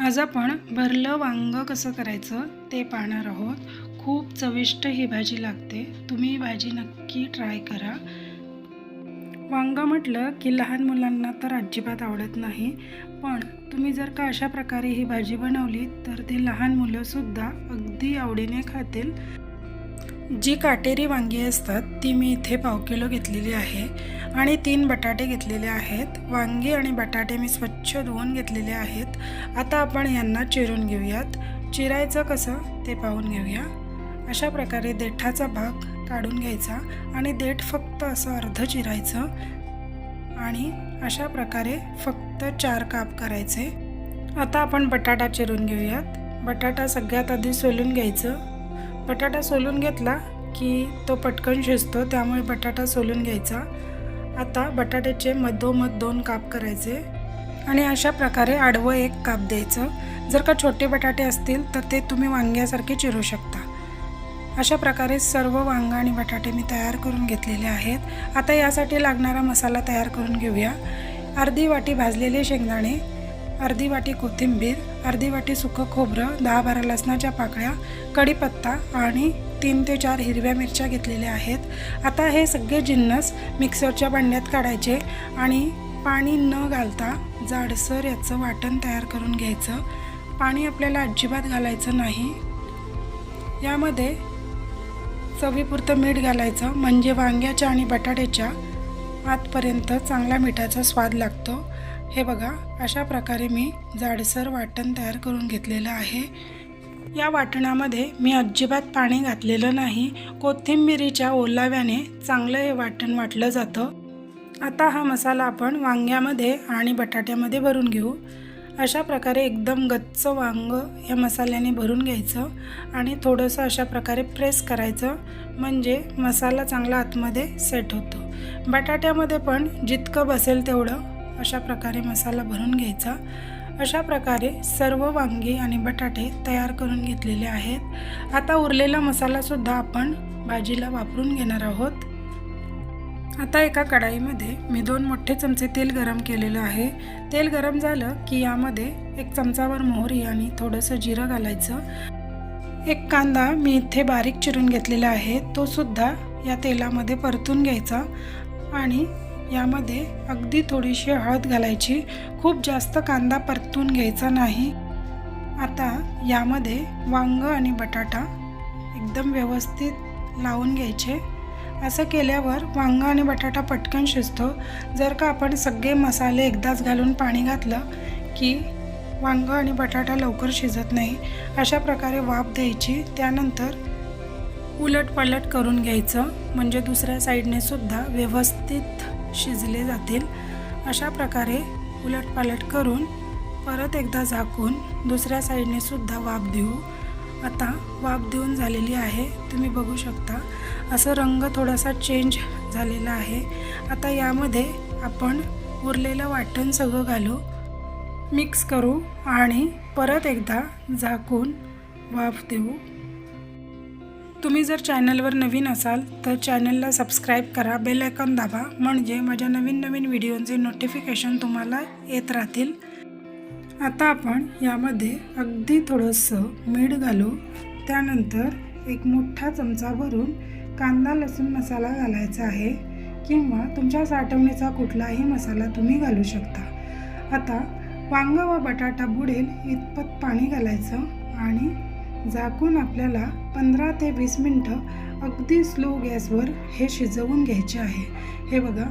आज आपण भरलं वांग कसं करायचं ते पाहणार आहोत. खूप चविष्ट ही भाजी लागते. तुम्ही ही भाजी नक्की ट्राय करा. वांग म्हटलं की लहान मुलांना तर अजिबात आवडत नाही. पण तुम्ही जर का अशा प्रकारे ही भाजी बनवली तर ते लहान मुलंसुद्धा अगदी आवडीने खातील. जी काटेरी वांगी असतात ती मी इथे पाव किलो घेतलेली आहे आणि तीन बटाटे घेतलेले आहेत. वांगी आणि बटाटे मी स्वच्छ धुवून घेतलेले आहेत. आता आपण यांना चिरून घेऊयात. चिरायचं कसं ते पाहून घेऊया. अशा प्रकारे देठाचा भाग काढून घ्यायचा आणि देठ फक्त असं अर्ध चिरायचं आणि अशा प्रकारे फक्त चार काप करायचे. आता आपण बटाटा चिरून घेऊयात. बटाटा सगळ्यात आधी सोलून घ्यायचं. बटाटा सोलून घेतला की तो पटकन शिजतो त्यामुळे बटाटा सोलून घ्यायचा. आता बटाट्याचे मधोमध दोन काप करायचे आणि अशा प्रकारे आडवं एक काप द्यायचं. जर का छोटे बटाटे असतील तर ते तुम्ही वांग्यासारखे चिरू शकता. अशा प्रकारे सर्व वांगा आणि बटाटे मी तयार करून घेतलेले आहेत. आता यासाठी लागणारा मसाला तयार करून घेऊया. अर्धी वाटी भाजलेले शेंगदाणे अर्धी वाटी कोथिंबीर अर्धी वाटी सुकं खोबरं दहा बारा लसणाच्या पाकळ्या कढीपत्ता आणि तीन ते चार हिरव्या मिरच्या घेतलेल्या आहेत. आता हे सगळे जिन्नस मिक्सरच्या भांड्यात काढायचे आणि पाणी न घालता जाडसर याचं वाटण तयार करून घ्यायचं. पाणी आपल्याला अजिबात घालायचं नाही. यामध्ये चवीपुरतं मीठ घालायचं म्हणजे वांग्याच्या आणि बटाट्याच्या आतपर्यंत चांगला मिठाचा स्वाद लागतो. हे बघा अशा प्रकारे मी जाडसर वाटण तयार करून घेतलेलं आहे. या वाटणामध्ये मी अजिबात पाणी घातलेलं नाही. कोथिंबिरीच्या ओलाव्याने चांगलं हे वाटण वाटलं जातं. आता हा मसाला आपण वांग्यामध्ये आणि बटाट्यामध्ये भरून घेऊ. अशा प्रकारे एकदम गच्च वांग या मसाल्याने भरून घ्यायचं आणि थोडंसं अशा प्रकारे प्रेस करायचं. म्हणजे मसाला चांगला आतमध्ये सेट होतो. बटाट्यामध्ये पण जितकं बसेल तेवढं अशा प्रकारे मसाला भरून घ्यायचा. अशा प्रकारे सर्व वांगी आणि बटाटे तयार करून घेतलेले आहेत. आता उरलेला मसालासुद्धा आपण भाजीला वापरून घेणार आहोत. आता एका कढाईमध्ये मी दोन मोठे चमचे तेल गरम केलेलं आहे. तेल गरम झालं की यामध्ये एक चमचावर मोहरी आणि थोडंसं जिरं घालायचं. एक कांदा मी इथे बारीक चिरून घेतलेला आहे. तो सुद्धा या तेलामध्ये परतून घ्यायचा आणि यामध्ये अगदी थोडीशी हळद घालायची खूप जास्त कांदा परतून घ्यायचा नाही. आता यामध्ये वांग आणि बटाटा एकदम व्यवस्थित लावून घ्यायचे. असं केल्यावर वांग आणि बटाटा पटकन शिजतो. जर का आपण सगळे मसाले एकदाच घालून पाणी घातलं की वांग आणि बटाटा लवकर शिजत नाही अशा प्रकारे वाफ द्यायची. त्यानंतर उलट पलट करून घ्यायचं. म्हणजे दुसऱ्या साईडने सुद्धा व्यवस्थित शिजले जातील. अशा प्रकारे उलटपालट करून परत एकदा झाकून दुसऱ्या साईडने सुद्धा वाफ देऊ. आता वाफ देऊन झालेली आहे. तुम्ही बघू शकता. असं रंग थोडासा चेंज झालेला आहे. आता यामध्ये आपण उरलेलं वाटण सगळं घालू. मिक्स करू आणि परत एकदा झाकून वाफ देऊ. तुम्ही जर चॅनलवर नवीन असाल तर चॅनलला सबस्क्राईब करा बेल आयकॉन दाबा. म्हणजे माझ्या नवीन नवीन व्हिडिओचे नोटिफिकेशन तुम्हाला येत राहतील. आता आपण यामध्ये अगदी थोडंसं मीठ घालू. त्यानंतर एक मोठा चमचा भरून कांदा लसूण मसाला घालायचा आहे किंवा तुमच्या साठवणीचा कुठलाही मसाला तुम्ही घालू शकता. आता वांग व बटाटा बुडेल इतपत पाणी घालायचं आणि झाकून आपल्याला पंधरा ते वीस मिनटं अगदी स्लो गॅसवर हे शिजवून घ्यायचे आहे. हे बघा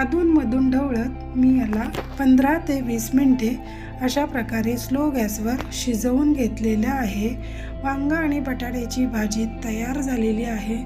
अधूनमधून ढवळत मी याला पंधरा ते वीस मिनटे अशा प्रकारे स्लो गॅसवर शिजवून घेतलेलं आहे. वांगा आणि बटाट्याची भाजी तयार झालेली आहे.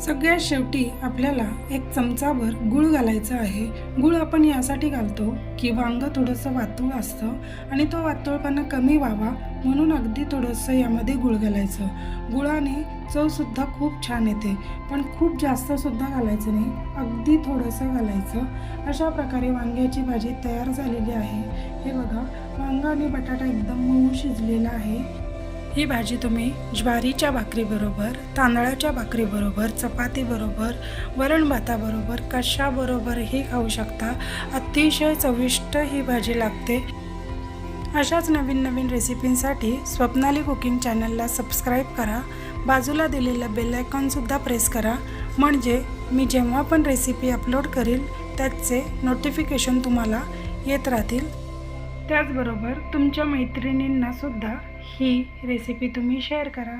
सगळ्यात शेवटी आपल्याला एक चमचाभर गूळ घालायचा आहे. गूळ आपण यासाठी घालतो की वांगं थोडंसं वातूळ असतं आणि तो वातूळपणा कमी व्हावा म्हणून अगदी थोडंसं यामध्ये गूळ घालायचं. गुळाने चवसुद्धा खूप छान येते. पण खूप जास्तसुद्धा घालायचं नाही अगदी थोडंसं घालायचं. अशा प्रकारे वांग्याची भाजी तयार झालेली आहे. हे बघा वांगा आणि बटाटा एकदम मऊ शिजलेला आहे. ही भाजी तुम्ही ज्वारीच्या भाकरीबरोबर तांदळाच्या भाकरीबरोबर चपातीबरोबर वरण भाताबरोबर कशाबरोबरही खाऊ शकता. अतिशय चविष्ट ही भाजी लागते. अशाच नवीन नवीन रेसिपींसाठी स्वप्नाली कुकिंग चॅनलला सबस्क्राईब करा. बाजूला दिलेलं बेल आयकॉनसुद्धा प्रेस करा. म्हणजे मी जेव्हा पण रेसिपी अपलोड करील त्याचे नोटिफिकेशन तुम्हाला येत राहतील. त्याचबरोबर तुमच्या मैत्रिणींनासुद्धा ही रेसिपी तुम्ही शेअर करा.